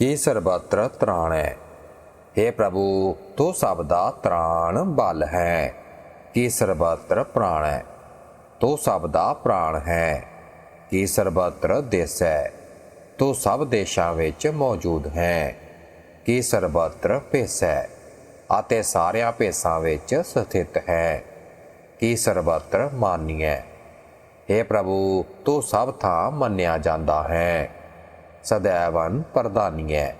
ਕੀ ਸਰਬਤਰ ਤ੍ਰਾਣ ਹੈ? हे ਪ੍ਰਭੂ, ਤੂੰ ਸਭ ਦਾ ਤ੍ਰਾਣ ਬਲ ਹੈ। ਕੀ ਸਰਬਤਰ ਪ੍ਰਾਣ ਹੈ? ਤੂੰ ਸਭ ਦਾ ਪ੍ਰਾਣ ਹੈ। ਕੀ ਸਰਬਤਰ ਦੇਸ ਹੈ? ਤੂੰ ਸਭ ਦੇਸ਼ਾਂ ਵਿੱਚ ਮੌਜੂਦ ਹੈ। ਕੀ ਸਰਬਤਰ ਭੇਸ ਹੈ? ਅਤੇ ਸਾਰਿਆਂ ਭੇਸਾਂ ਵਿੱਚ ਸਥਿਤ ਹੈ। ਕੀ ਸਰਬਤਰ ਮਾਨੀਐ हे ਪ੍ਰਭੂ, ਤੂੰ ਸਭ ਥਾਂ ਮੰਨਿਆ ਜਾਂਦਾ ਹੈ। ਸदैਵਨ ਪ੍ਰਧਾਨੀਐ।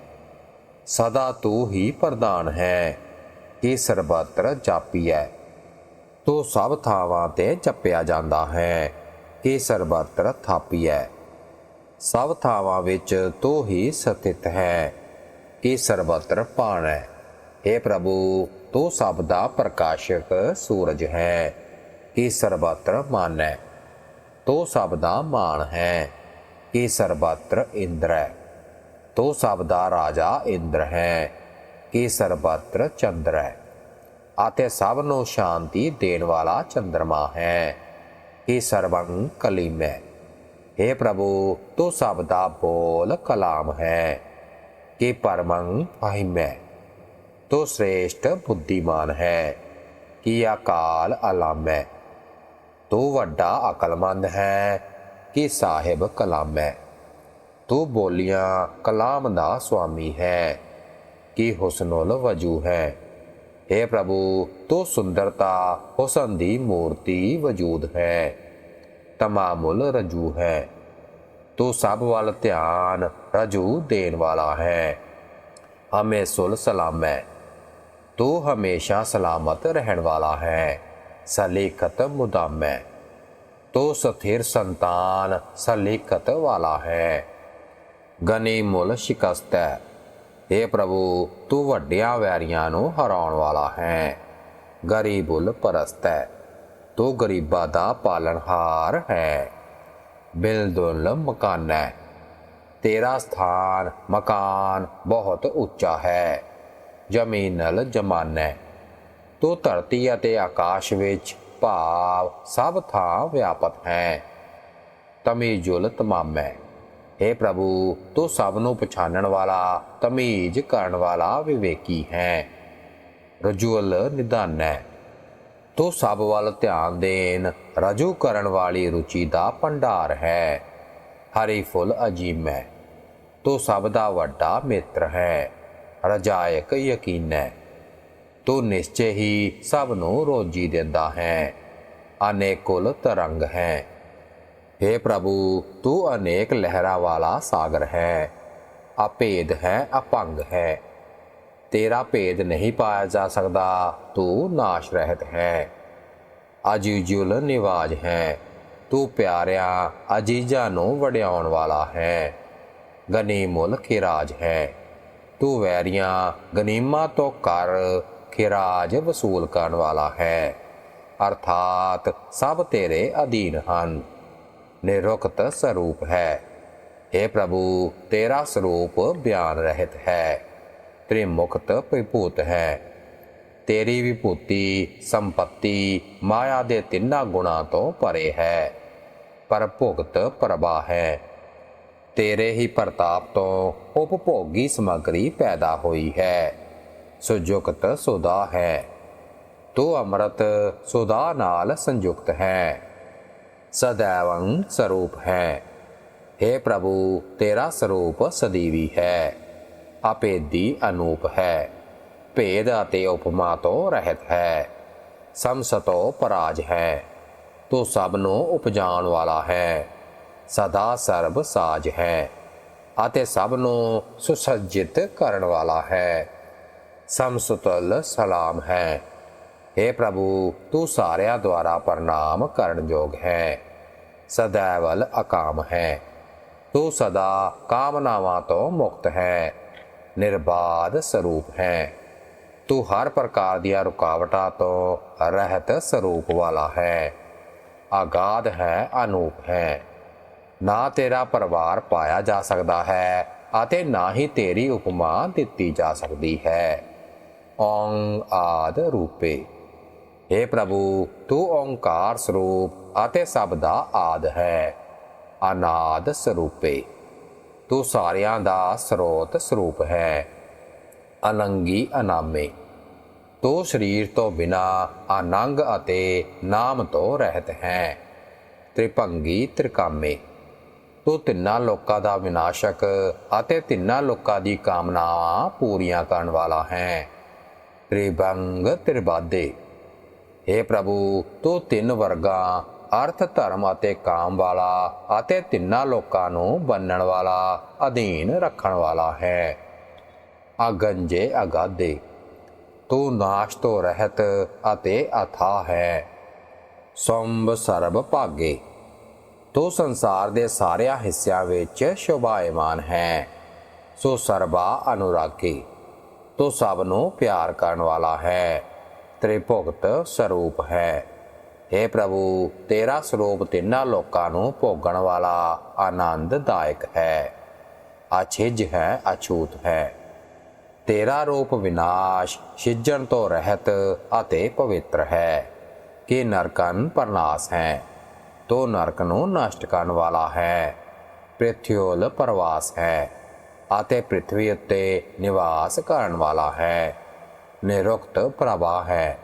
ਸਦਾ ਤੂੰ ਹੀ ਪ੍ਰਧਾਨ ਹੈ ਕੀ ਸਰਬਤਰ ਜਾਪੀਐ। ਤੂੰ ਸਭ ਥਾਵਾਂ ਤੇ ਜਪਿਆ ਜਾਂਦਾ ਹੈ ਕਿ ਸਰਬਤਰ ਥਾਪੀਐ। ਸਭ ਥਾਵਾਂ ਵਿੱਚ ਤੂੰ ਹੀ ਸਥਿਤ ਹੈ ਕੀ ਸਰਬਤਰ ਹੈ हे ਪ੍ਰਭੂ, ਤੂੰ ਸਭ ਦਾ ਪ੍ਰਕਾਸ਼ਕ ਸੂਰਜ ਹੈ ਕੀ ਸਰਬਤਰ ਹੈ ਤੂੰ ਸਭ ਦਾ ਮਾਨ ਹੈ। ਕੀ ਸਰਬਤਰ ਇੰਦਰ ਹੈ ਤੂੰ ਸਭ ਦਾ ਰਾਜਾ ਇੰਦਰ ਹੈ, ਕੀ ਸਰਬਤਰ ਚੰਦਰ ਹੈ ਅਤੇ ਸਭ ਨੂੰ ਸ਼ਾਂਤੀ ਦੇਣ ਵਾਲਾ ਚੰਦਰਮਾ ਹੈ, ਕੀ ਸਰਵੰ ਕਲੀਮ। ਹੈ हे ਪ੍ਰਭੂ, ਤੂੰ ਸਭ ਦਾ ਬੋਲ ਕਲਾਮ ਹੈ, ਕਿ ਪਰਮੰ ਫਹਿਮ ਹੈ ਤੂੰ ਸ੍ਰੇਸ਼ਟ ਬੁੱਧੀਮਾਨ ਹੈ, ਕਿ ਅਕਾਲ ਅਲਮ। ਹੈ ਤੂੰ ਵੱਡਾ ਅਕਲਮੰਦ ਹੈ ਕਿ ਸਾਹਿਬ ਕਲਾਮ ਹੈ ਤੂੰ ਬੋਲੀਆਂ ਕਲਾਮ ਦਾ ਸੁਆਮੀ ਹੈ ਕਿ ਹੁਸਨੁਲ ਵਜੂ ਹੈ हे ਪ੍ਰਭੂ ਤੂੰ ਸੁੰਦਰਤਾ ਹੁਸਨ ਦੀ ਮੂਰਤੀ ਵਜੂਦ ਹੈ ਤਮਾਮੁਲ ਰਜੂ ਹੈ ਤੂੰ ਸਭ ਵੱਲ ਧਿਆਨ ਰਜੂ ਦੇਣ ਵਾਲਾ ਹੈ ਹਮੇ ਸੁਲ ਸਲਾਮ ਹੈ ਤੂੰ ਹਮੇਸ਼ਾ ਸਲਾਮਤ ਰਹਿਣ ਵਾਲਾ ਹੈ ਸਲੀਕਤ ਮੁਦਮ ਹੈ ਤੂੰ ਸਥਿਰ ਸੰਤਾਨ ਸਲੀਕਤ ਵਾਲਾ ਹੈ। ਗਨੀ ਮੁੱਲ ਸ਼ਿਕਸਤ ਹੈ। हे ਪ੍ਰਭੂ, ਤੂੰ ਵੱਡਿਆਂ ਵੈਰੀਆਂ ਨੂੰ ਹਰਾਉਣ ਵਾਲਾ ਹੈ। ਗਰੀਬੁਲ ਪਰਸਤ ਹੈ। ਤੂੰ ਗਰੀਬਾਂ ਦਾ ਪਾਲਣਹਾਰ ਹੈ। ਬਿਲਦੁਲ ਮਕਾਨ ਹੈ। ਤੇਰਾ ਸਥਾਨ, ਮਕਾਨ ਬਹੁਤ ਉੱਚਾ ਹੈ। ਜ਼ਮੀਨਲ ਜਮਾਨੈ ਤੂੰ ਧਰਤੀ ਅਤੇ ਆਕਾਸ਼ ਵਿੱਚ ਭਾਵ ਸਭ ਥਾਂ ਵਿਆਪਕ ਹੈ। ਤਮੀਜੁਲ ਤਮਾਮੈ हे ਪ੍ਰਭੂ, ਤੂੰ ਸਭ ਨੂੰ ਪਛਾਣਨ ਵਾਲਾ, ਤਮੀਜ਼ ਕਰਨ ਵਾਲਾ ਵਿਵੇਕੀ ਹੈ। ਰਜੂਲ ਨਿਦਾਨੈ। ਤੂੰ ਸਭ ਵੱਲ ਧਿਆਨ ਦੇਣ, ਰਜੂ ਕਰਨ ਵਾਲੀ ਰੁਚੀ ਦਾ ਭੰਡਾਰ ਹੈ। ਹਰੀ ਫੁੱਲ ਅਜੀਮ। ਹੈ ਤੂੰ ਸਭ ਦਾ ਵੱਡਾ ਮਿੱਤਰ ਹੈ। ਰਜਾਇਕ ਯਕੀਨ। ਹੈ ਤੂੰ ਨਿਸ਼ਚੈ ਹੀ ਸਭ ਨੂੰ ਰੋਜੀ ਦਿੰਦਾ ਹੈ। ਅਨੇਕੁਲ ਤਰੰਗ ਹੈ। हे ਪ੍ਰਭੂ, ਤੂੰ ਅਨੇਕ ਲਹਿਰਾਂ ਵਾਲਾ ਸਾਗਰ ਹੈ। ਅਭੇਦ ਹੈ, ਅਪੰਗ ਹੈ। ਤੇਰਾ ਭੇਦ ਨਹੀਂ ਪਾਇਆ ਜਾ ਸਕਦਾ, ਤੂੰ ਨਾਸ਼ ਰਹਿਤ ਹੈ। ਅਜੀਜੁਲ ਨਿਵਾਜ ਹੈ। ਤੂੰ ਪਿਆਰਿਆਂ, ਅਜੀਜ਼ਾਂ ਨੂੰ ਵਡਿਆਉਣ ਵਾਲਾ ਹੈ। ਗਨੀਮੁਲ ਖਿਰਾਜ ਹੈ। ਤੂੰ ਵੈਰੀਆਂ, ਗਨੀਮਾ ਤੋਂ ਕਰ ਖਿਰਾਜ ਵਸੂਲ ਕਰਨ ਵਾਲਾ ਹੈ। ਅਰਥਾਤ ਸਭ ਤੇਰੇ ਅਧੀਨ ਹਨ। ਨਿਰੁਕਤ ਸਰੂਪ ਹੈ। हे ਪ੍ਰਭੂ, ਤੇਰਾ ਸਰੂਪ ਬਿਆਨ ਰਹਿਤ ਹੈ। ਤ੍ਰਿਮੁਖਤ ਵਿਭੂਤ ਹੈ। ਤੇਰੀ ਵਿਭੂਤੀ, ਸੰਪਤੀ, ਮਾਇਆ ਦੇ ਤਿੰਨਾਂ ਗੁਣਾਂ ਤੋਂ ਪਰੇ ਹੈ। ਪਰ ਭੁਗਤ ਪ੍ਰਭਾ ਹੈ। ਤੇਰੇ ਹੀ ਪ੍ਰਤਾਪ ਤੋਂ ਉਪਭੋਗੀ ਸਮਗਰੀ ਪੈਦਾ ਹੋਈ ਹੈ। ਸੋ ਸੁਦਾ ਹੈ। ਤੋ ਅੰਮ੍ਰਿਤ ਸੋਦਾ ਨਾਲ ਸੰਯੁਕਤ ਹੈ। ਸਦੈਵੰ ਸਰੂਪ ਹੈ। हे ਪ੍ਰਭੂ, ਤੇਰਾ ਸਰੂਪ ਸਦੀਵੀ ਹੈ। ਅਪੇਦੀ ਅਨੂਪ ਹੈ। ਭੇਦ ਅਤੇ ਉਪਮਾ ਤੋਂ ਰਹਿਤ ਹੈ। ਸਮਸਤੋ ਪਰਾਜ ਹੈ। ਤੋ ਸਭ ਨੂੰ ਉਪਜਾਣ ਵਾਲਾ ਹੈ। ਸਦਾ ਸਰਬ ਸਾਜ ਹੈ। ਅਤੇ ਸਭ ਨੂੰ ਸੁਸਜਿਤ ਕਰਨ ਵਾਲਾ ਹੈ। ਸਮਸਤਲ ਸਲਾਮ ਹੈ। हे ਪ੍ਰਭੂ, ਤੂੰ ਸਾਰਿਆਂ ਦੁਆਰਾ ਪ੍ਰਣਾਮ ਕਰਨਯੋਗ ਹੈ। ਸਦਾਵਲ ਅਕਾਮ ਹੈ। ਤੂੰ ਸਦਾ ਕਾਮਨਾਵਾਂ ਤੋਂ ਮੁਕਤ ਹੈ। ਨਿਰਬਾਦ ਸਰੂਪ ਹੈ। ਤੂੰ ਹਰ ਪ੍ਰਕਾਰ ਦੀਆਂ ਰੁਕਾਵਟਾਂ ਤੋਂ ਰਹਿਤ ਸਰੂਪ ਵਾਲਾ ਹੈ। ਆਗਾਦ ਹੈ, ਅਨੂਪ ਹੈ। ਨਾ ਤੇਰਾ ਪਰਿਵਾਰ ਪਾਇਆ ਜਾ ਸਕਦਾ ਹੈ ਅਤੇ ਨਾ ਹੀ ਤੇਰੀ ਉਪਮਾ ਦਿੱਤੀ ਜਾ ਸਕਦੀ ਹੈ। ਓੰ ਆਦ ਰੂਪੇ हे ਪ੍ਰਭੂ ਤੂੰ ਓੰਕਾਰ ਸਰੂਪ ਅਤੇ ਸਭ ਦਾ ਆਦ ਹੈ ਅਨਾਦ ਸਰੂਪੇ ਤੂੰ ਸਾਰਿਆਂ ਦਾ ਸਰੋਤ ਸਰੂਪ ਹੈ ਅਨੰਗੀ ਅਨਾਮੇ ਤੂੰ ਸਰੀਰ ਤੋਂ ਬਿਨਾ ਅਨੰਗ ਅਤੇ ਨਾਮ ਤੋਂ ਰਹਿਤ ਹੈ ਤ੍ਰਿਭੰਗੀ ਤ੍ਰਿਕਾਮੇ ਤੂੰ ਤਿੰਨਾਂ ਲੋਕਾਂ ਦਾ ਵਿਨਾਸ਼ਕ ਅਤੇ ਤਿੰਨਾਂ ਲੋਕਾਂ ਦੀ ਕਾਮਨਾਵਾਂ ਪੂਰੀਆਂ ਕਰਨ ਵਾਲਾ ਹੈ ਤ੍ਰਿਭੰਗ ਤ੍ਰਿਬਾਦੇ हे ਪ੍ਰਭੂ, ਤੂੰ ਤਿੰਨ ਵਰਗਾਂ, ਅਰਥ, ਧਰਮ ਅਤੇ ਕਾਮ ਵਾਲਾ ਅਤੇ ਤਿੰਨਾਂ ਲੋਕਾਂ ਨੂੰ ਬੰਨਣ ਵਾਲਾ, ਅਧੀਨ ਰੱਖਣ ਵਾਲਾ ਹੈ। ਅਗੰਜੇ ਅਗਾਦੇ, ਤੂੰ ਨਾਸ਼ ਤੋਂ ਰਹਿਤ ਅਤੇ ਅਥਾ ਹੈ। ਸੰਭ ਸਰਬ ਭਾਗੇ, ਤੂੰ ਸੰਸਾਰ ਦੇ ਸਾਰਿਆਂ ਹਿੱਸਿਆਂ ਵਿੱਚ ਸ਼ੋਭਾਇਮਾਨ ਹੈ। ਸੋ ਸਰਬਾ ਅਨੁਰਾਗੀ। ਤੂੰ ਸਭ ਨੂੰ ਪਿਆਰ ਕਰਨ ਵਾਲਾ ਹੈ, ਤ੍ਰਿਭੁਗਤ ਸਰੂਪ ਹੈ। हे ਪ੍ਰਭੂ, ਤੇਰਾ ਸਰੂਪ ਤਿੰਨਾਂ ਲੋਕਾਂ ਨੂੰ ਭੋਗਣ ਵਾਲਾ ਆਨੰਦਦਾਇਕ ਹੈ। ਅਛਿਜ ਹੈ, ਅਛੂਤ ਹੈ। ਤੇਰਾ ਰੂਪ ਵਿਨਾਸ਼ ਸਿੱਜਣ ਤੋਂ ਰਹਿਤ ਅਤੇ ਪਵਿੱਤਰ ਹੈ। ਕਿ ਨਰਕਨ ਪਰਨਾਸ ਹੈ, ਤੋ ਨਰਕ ਨੂੰ ਨਸ਼ਟ ਕਰਨ ਵਾਲਾ ਹੈ। ਪ੍ਰਿਥਿਉਲ ਪਰਵਾਸ ਹੈ। अतः पृथ्वी उत्ते निवास करण वाला है। निरुक्त प्रभा है।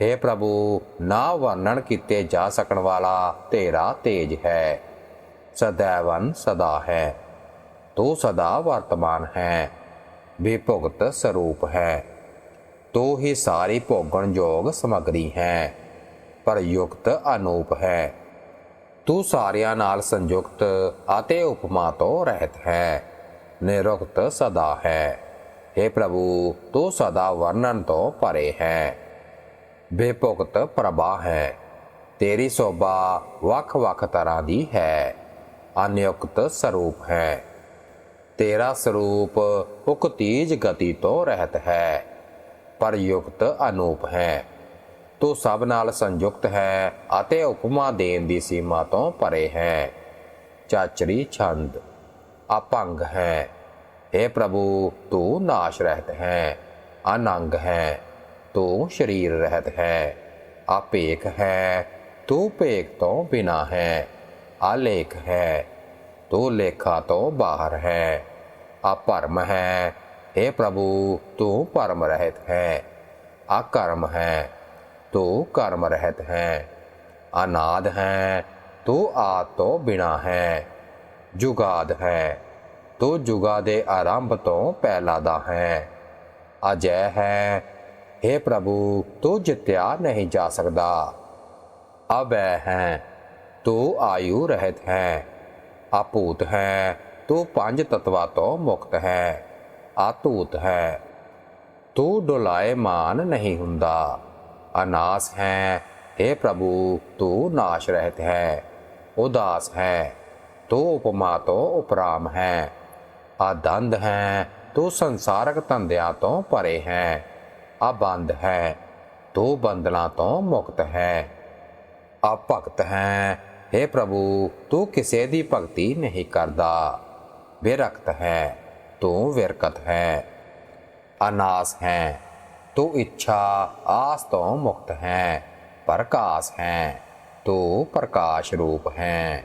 हे प्रभु, ना वर्णन किते जा सकन वाला तेरा तेज है। सदैवन सदा है। तू सदा वर्तमान है। विभुगत स्वरूप है। तू ही सारी भोगण योग समग्री है। प्रयुक्त अनूप है। तू सारिया नाल संयुक्त उपमा तो रहत है। ਹੈ ਨਿਰੁਕਤ ਸਦਾ ਹੈ। हे ਪ੍ਰਭੂ, ਤੂੰ ਸਦਾ ਵਰਣਨ ਤੋਂ ਪਰੇ ਹੈ। ਬੇਭੁਗਤ ਪ੍ਰਭਾ ਹੈ। ਤੇਰੀ ਸੋਭਾ ਵੱਖ-ਵੱਖ ਤਰ੍ਹਾਂ ਦੀ ਹੈ। ਅਨਯੁਕਤ ਸਰੂਪ ਹੈ। ਤੇਰਾ ਸਰੂਪ ਉਕਤੀਜ ਗਤੀ ਤੋਂ ਰਹਿਤ ਹੈ। ਪਰ ਯੁਕਤ ਅਨੂਪ ਹੈ। ਤੂੰ ਸਭ ਨਾਲ ਸੰਯੁਕਤ ਹੈ ਅਤੇ ਉਪਮਾ ਦੇਣ ਦੀ ਸੀਮਾ ਤੋਂ ਪਰੇ ਹੈ। ਚਾਚਰੀ ਛੰਦ। ਅਪੰਗ ਹੈ हे ਪ੍ਰਭੂ ਤੂੰ ਨਾਸ਼ ਰਹਿਤ ਹੈ ਅਨੰਗ ਹੈ ਤੂੰ ਸਰੀਰ ਰਹਿਤ ਹੈ ਆਪੇਖ ਹੈ ਤੂੰ ਭੇਖ ਤੋਂ ਬਿਨਾ ਹੈ ਆਲੇਖ ਹੈ ਤੂੰ ਲੇਖਾ ਤੋਂ ਬਾਹਰ ਹੈ ਆਪਰਮ ਹੈ हे ਪ੍ਰਭੂ ਤੂੰ ਪਰਮ ਰਹਿਤ ਹੈ ਆਕਰਮ ਹੈ ਤੂੰ ਕਰਮ ਰਹਿਤ ਹੈ ਅਨਾਦ ਹੈ ਤੂੰ ਆਦ ਤੋਂ ਬਿਨਾ ਹੈ ਜੁਗਾਦ ਹੈ ਤੂੰ ਜੁਗਾ ਦੇ ਆਰੰਭ ਤੋਂ ਪਹਿਲਾ ਦਾ ਹੈ ਅਜੈ ਹੈ हे ਪ੍ਰਭੂ ਤੂੰ ਜਿੱਤਿਆ ਨਹੀਂ ਜਾ ਸਕਦਾ ਅਬੈ ਹੈ ਤੂੰ ਆਯੂ ਰਹਿਤ ਹੈ ਆਪੂਤ ਹੈ ਤੂੰ ਪੰਜ ਤਤਵਾ ਤੋਂ ਮੁਕਤ ਹੈ ਆਤੂਤ ਹੈ ਤੂੰ ਡੁਲਾਏ ਮਾਨ ਨਹੀਂ ਹੁੰਦਾ ਅਨਾਸ ਹੈ हे ਪ੍ਰਭੂ ਤੂੰ ਨਾਸ਼ ਰਹਿਤ ਹੈ ਉਦਾਸ ਹੈ ਤੂੰ ਉਪਮਾ ਤੋਂ ਉਪਰਾਮ ਹੈ ਆਦੰਦ ਹੈ ਤੂੰ ਸੰਸਾਰਕ ਧੰਦਿਆਂ ਤੋਂ ਪਰੇ ਹੈ ਅਬੰਧ ਹੈ ਤੂੰ ਬੰਧਨਾਂ ਤੋਂ ਮੁਕਤ ਹੈ ਅਭਗਤ ਹੈ हे ਪ੍ਰਭੂ ਤੂੰ ਕਿਸੇ ਦੀ ਭਗਤੀ ਨਹੀਂ ਕਰਦਾ ਵਿਰਕਤ ਹੈ ਤੂੰ ਵਿਰਕਤ ਹੈ ਅਨਾਸ ਹੈ ਤੂੰ ਇੱਛਾ ਆਸ ਤੋਂ ਮੁਕਤ ਹੈ ਪ੍ਰਕਾਸ਼ ਹੈ ਤੂੰ ਪ੍ਰਕਾਸ਼ ਰੂਪ ਹੈ